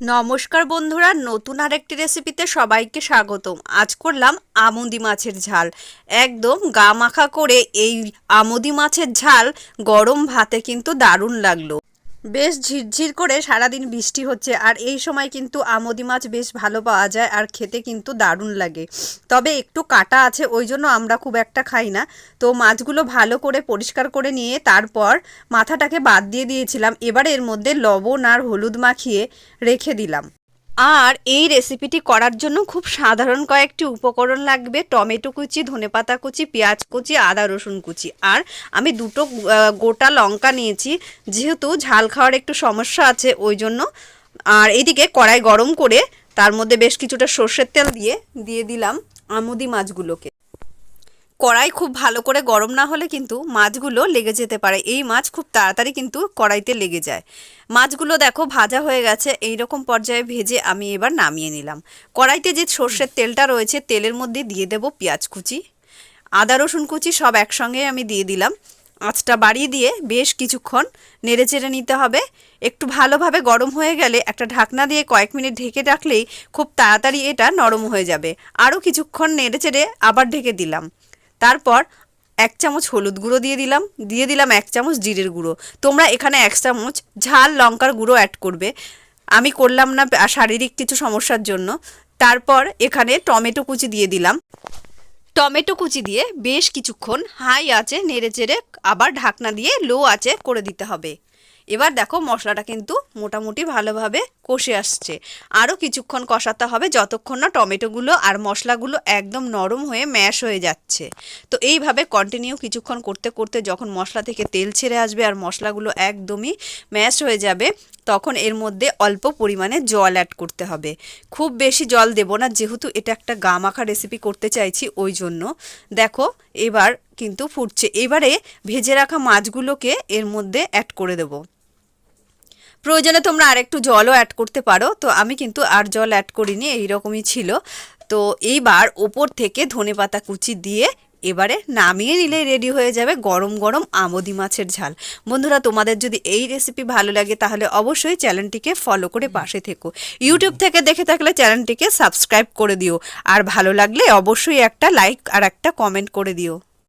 নমস্কার বন্ধুরা, নতুন আরেকটি রেসিপিতে সবাইকে স্বাগতম। আজ করলাম আমুদি মাছের ঝাল। একদম গা মাখা করে এই আমুদি মাছের ঝাল গরম ভাতে কিন্তু দারুণ লাগল। বেশ ঝিরঝির করে সারাদিন বৃষ্টি হচ্ছে আর এই সময় কিন্তু আমোদি মাছ বেশ ভালো পাওয়া যায় আর খেতে কিন্তু দারুণ লাগে। তবে একটু কাটা আছে, ওই জন্য আমরা খুব একটা খাই না। তো মাছগুলো ভালো করে পরিষ্কার করে নিয়ে তারপর মাথাটাকে বাদ দিয়ে দিয়েছিলাম। এবার এর মধ্যে লবণ আর হলুদ মাখিয়ে রেখে দিলাম। আর এই রেসিপিটি করার জন্য খুব সাধারণ কয়েকটি উপকরণ লাগবে। টমেটো কুচি, ধনেপাতা কুচি, পেঁয়াজ কুচি, আদা রসুন কুচি। আর আমি দুটো গোটা লঙ্কা নিয়েছি। যেহেতু ঝাল খাওয়ার একটু সমস্যা আছে, ওই জন্য। আর এইদিকে কড়াই গরম করে তার মধ্যে বেশ কিছুটা সর্ষের তেল দিয়ে দিয়ে দিলাম আমুদি মাছগুলোকে। কড়াই খুব ভালো করে গরম না হলে কিন্তু মাছগুলো লেগে যেতে পারে। এই মাছ খুব তাড়াতাড়ি কিন্তু কড়াইতে লেগে যায়। মাছগুলো দেখো ভাজা হয়ে গেছে এই রকম পর্যায়ে ভেজে আমি এবার নামিয়ে নিলাম। কড়াইতে যে সর্ষের তেলটা রয়েছে, তেলের মধ্যে দিয়ে দেব পেঁয়াজ কুচি। আদা, রসুন কুচি সব একসঙ্গে আমি দিয়ে দিলাম। আঁচটা বাড়িয়ে দিয়ে বেশ কিছুক্ষণ নেড়ে চেড়ে নিতে হবে। একটু ভালোভাবে গরম হয়ে গেলে একটা ঢাকনা দিয়ে কয়েক মিনিট ঢেকে রাখলেই খুব তাড়াতাড়ি এটা নরম হয়ে যাবে। আরও কিছুক্ষণ নেড়ে চেড়ে আবার ঢেকে দিলাম। তারপর এক চামচ হলুদ গুঁড়ো দিয়ে দিলাম দিয়ে দিলাম এক চামচ জিরের গুঁড়ো। তোমরা এখানে এক চামচ ঝাল লঙ্কার গুঁড়ো অ্যাড করবে। আমি করলাম না শারীরিক কিছু সমস্যার জন্য। তারপর এখানে টমেটো কুচি দিয়ে দিলাম। টমেটো কুচি দিয়ে বেশ কিছুক্ষণ হাই আছে নেড়ে চেড়ে আবার ঢাকনা দিয়ে লো আছে করে দিতে হবে। এবার দেখো মশলাটা কিন্তু মোটামুটি ভালোভাবে কষে আসছে। আরও কিছুক্ষণ কষাতে হবে যতক্ষণ না টমেটোগুলো আর মশলাগুলো একদম নরম হয়ে ম্যাশ হয়ে যাচ্ছে। তো এইভাবে কন্টিনিউ কিছুক্ষণ করতে করতে যখন মশলা থেকে তেল ছেড়ে আসবে আর মশলাগুলো একদমই ম্যাশ হয়ে যাবে, তখন এর মধ্যে অল্প পরিমাণে জল অ্যাড করতে হবে। খুব বেশি জল দেব না, যেহেতু এটা একটা গা মাখা রেসিপি করতে চাইছি ওই জন্য। দেখো, এবার কিন্তু ফুটছে। এবারে ভেজে রাখা মাছগুলোকে এর মধ্যে অ্যাড করে দেবো। প্রয়োজনে তোমরা আরেকটু জলও অ্যাড করতে পারো। তো আমি কিন্তু আর জল অ্যাড করিনি, এইরকমই ছিল। তো এইবার ওপর থেকে ধনেপাতা কুচি দিয়ে এবারে নামিয়ে নিলে রেডি হয়ে যাবে গরম গরম আমদি মাছের ঝাল। বন্ধুরা, তোমাদের যদি এই রেসিপি ভালো লাগে তাহলে অবশ্যই চ্যানেলটিকে ফলো করে পাশে থেকো। ইউটিউব থেকে দেখে থাকলে চ্যানেলটিকে সাবস্ক্রাইব করে দিও। আর ভালো লাগলে অবশ্যই একটা লাইক আর একটা কমেন্ট করে দিও।